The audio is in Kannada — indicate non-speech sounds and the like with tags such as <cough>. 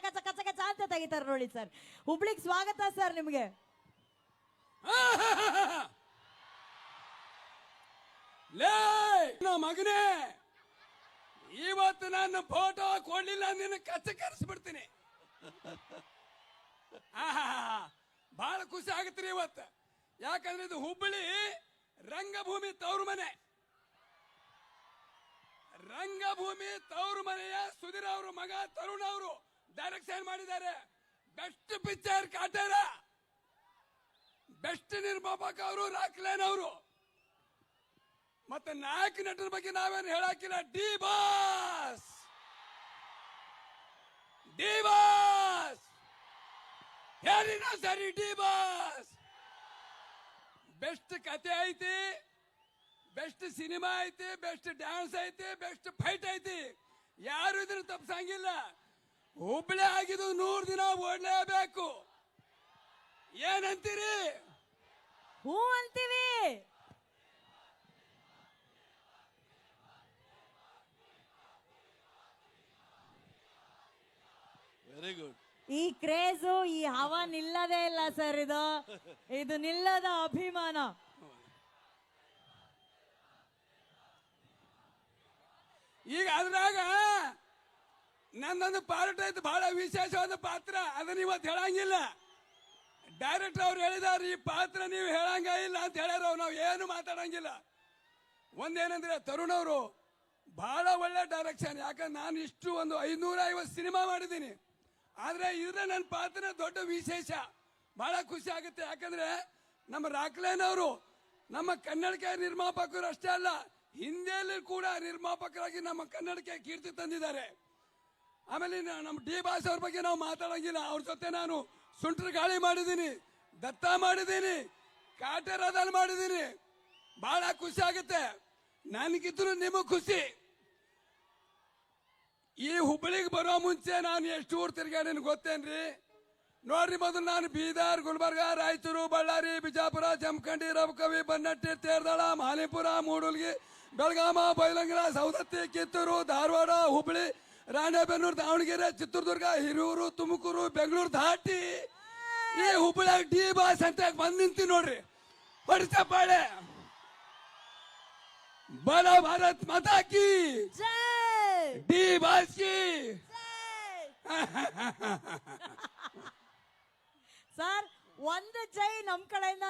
ಕಚ ಕಚ ಕಚ ಅಂತ ತೆಗಿತಾರೆ ನೋಡಿ ಸರ್. ಹುಬ್ಳಿಗ್ ಸ್ವಾಗತ ಸರ್ ನಿಮ್ಗೆ. <laughs> ಮಗನೇ, ಇವತ್ತು ನನ್ನ ಫೋಟೋ ಕೊಡ್ಲಿಲ್ಲ, ನಿನ್ನ ಕಚ್ಚ ಕರೆಸ್ಬಿಡ್ತೀನಿ. <laughs> ಬಹಳ ಖುಷಿ ಆಗತ್ರಿ ಇವತ್ತು. ಯಾಕಂದ್ರೆ ಇದು ಹುಬ್ಬಳ್ಳಿ ರಂಗಭೂಮಿ ತವರು ಮನೆ. ರಂಗಭೂಮಿ ತವರು ಮನೆಯ ಸುಧೀರ್ ಅವರು ಮಗ ತರುಣ್ ಅವರು. ಡೈರೆಕ್ಷನ್ ಮಾಡಿದ್ದಾರೆ. Best picture Kaatera. ಬೆಸ್ಟ್ ನಿರ್ಮಾಪಕ ಅವರು ರಾಕ್ಲೇನ್ ಅವರು. ಮತ್ತೆ ನಾಯಕ ನಟರ ಬಗ್ಗೆ ನಾವೇನು ಹೇಳಾಕಿಲ್ಲ ಡಿ ಬಾಸ್. D boss. ಹೇಳಿನ ಸರಿ ಡಿ ಬಾಸ್? ಬೆಸ್ಟ್ ಕತೆ ಐತಿ. ಬೆಸ್ಟ್ ಸಿನಿಮಾ ಐತಿ. ಬೆಸ್ಟ್ ಡ್ಯಾನ್ಸ್ ಐತಿ. ಬೆಸ್ಟ್ ಫೈಟ್ ಐತಿ. ಯಾರು ಇದ್ರೂ ತಪ್ಸಂಗಿಲ್ಲ. ಹುಬ್ಳಿ ಆಗಿದ್ದು ನೂರ್ ದಿನ ಓಡ್ಲೇಬೇಕು. ಏನಂತೀರಿ? ಹೂ ಅಂತೀವಿ. ವೆರಿ ಗುಡ್ ಈ ಕ್ರೇಜು ಈ ಹವ ನಿಲ್ಲದೇ ಇಲ್ಲ ಸರ್ ಇದು. ಇದು ನಿಲ್ಲದ ಅಭಿಮಾನ. ಈಗ ಅದ್ರಾಗ ನನ್ನೊಂದು ಪಾರ್ಟ್ ಐತೆ ಬಹಳ ವಿಶೇಷವಾದ ಪಾತ್ರ. ಅದನ್ನ ಇವತ್ತು ಹೇಳಂಗಿಲ್ಲ. ಡೈರೆಕ್ಟರ್ ಅವ್ರು ಹೇಳಿದಾರೆ, ಈ ಪಾತ್ರ ನೀವು ಹೇಳಂಗ ಇಲ್ಲ ಅಂತ ಹೇಳ್ಯಾರ ನಾವು ಏನು ಮಾತಾಡಂಗಿಲ್ಲ. ಒಂದೇನಂದ್ರೆ ತರುಣ್ ಅವರು ಬಹಳ ಒಳ್ಳೆ ಡೈರೆಕ್ಷನ್ ಯಾಕಂದ್ರೆ ನಾನು ಇಷ್ಟು ಒಂದು ಐನೂರ ಐವತ್ತು ಸಿನಿಮಾ ಮಾಡಿದ್ದೀನಿ. ಆದ್ರೆ ಇದ್ರೆ ನನ್ನ ಪಾತ್ರ ದೊಡ್ಡ ವಿಶೇಷ. ಬಹಳ ಖುಷಿ ಆಗುತ್ತೆ. ಯಾಕಂದ್ರೆ ನಮ್ಮ ರಾಕ್ಲೇನ್ ಅವರು ನಮ್ಮ ಕನ್ನಡಕ್ಕೆ ನಿರ್ಮಾಪಕರು ಅಷ್ಟೇ ಅಲ್ಲ, ಹಿಂದಿಯಲ್ಲಿ ಕೂಡ ನಿರ್ಮಾಪಕರಾಗಿ ನಮ್ಮ ಕನ್ನಡಕ್ಕೆ ಕೀರ್ತಿ ತಂದಿದ್ದಾರೆ. ಆಮೇಲೆ ನಮ್ಮ ಡಿ ಬಾಸ್ ಅವ್ರ ಬಗ್ಗೆ ನಾವು ಮಾತಾಡಂಗಿಲ್ಲ. ಅವ್ರ ಜೊತೆ ನಾನು ಸುಂಟ್ರ ಗಾಳಿ ಮಾಡಿದ್ದೀನಿ ದತ್ತ ಮಾಡಿದ್ದೀನಿ ಕಾಟೇರದಲ್ಲಿ ಮಾಡಿದ್ದೀನಿ ಬಹಳ ಖುಷಿ ಆಗುತ್ತೆ. ನನಗಿದ್ರು ನಿಮಗ್ ಖುಷಿ. ಈ ಹುಬ್ಬಳ್ಳಿಗೆ ಬರೋ ಮುಂಚೆ ನಾನು ಎಷ್ಟು ಊರು ತಿರ್ಗಾಡಿನ ಗೊತ್ತೇನ್ರಿ? ನೋಡ್ರಿ ಮೊದಲು ನಾನು ಬೀದರ್, ಗುಲ್ಬರ್ಗ, ರಾಯಚೂರು, ಬಳ್ಳಾರಿ, ಬಿಜಾಪುರ, ಜಮಖಂಡಿ ರಬಕವಿ ಬನ್ನಟ್ಟಿ, ತೇರ್ದಾಳ, ಮಾಲಿಪುರ, ಮೂಡಲ್ಗಿ, ಬೆಳಗಾಮ ಬೈಲಂಗಲ ಸೌದತ್ತಿ ಕಿತ್ತೂರು, ಧಾರವಾಡ ಹುಬ್ಬಳ್ಳಿ ರಾಣೆಬೆನ್ನೂರು ದಾವಣಗೆರೆ ಚಿತ್ರದುರ್ಗ ಹಿರಿಯೂರು ತುಮಕೂರು ಬೆಂಗಳೂರು ದಾಟಿ ಈ ಹುಬ್ಬಳ್ಳಿ ಡಿ ಬಾಸ್ ಅಂತ ಬಂದ್ ನಿಂತಿ ನೋಡ್ರಿ. ಪಾಳೆ ಬಲ ಭಾರತ್ ಮಾತಾಕಿ ಡಿ ಬಾಸ್ ಕಿ. ಜೈ. <laughs> ಸರ್ ಒಂದು ಜೈ ನಮ್ ಕಡೆಯಿಂದ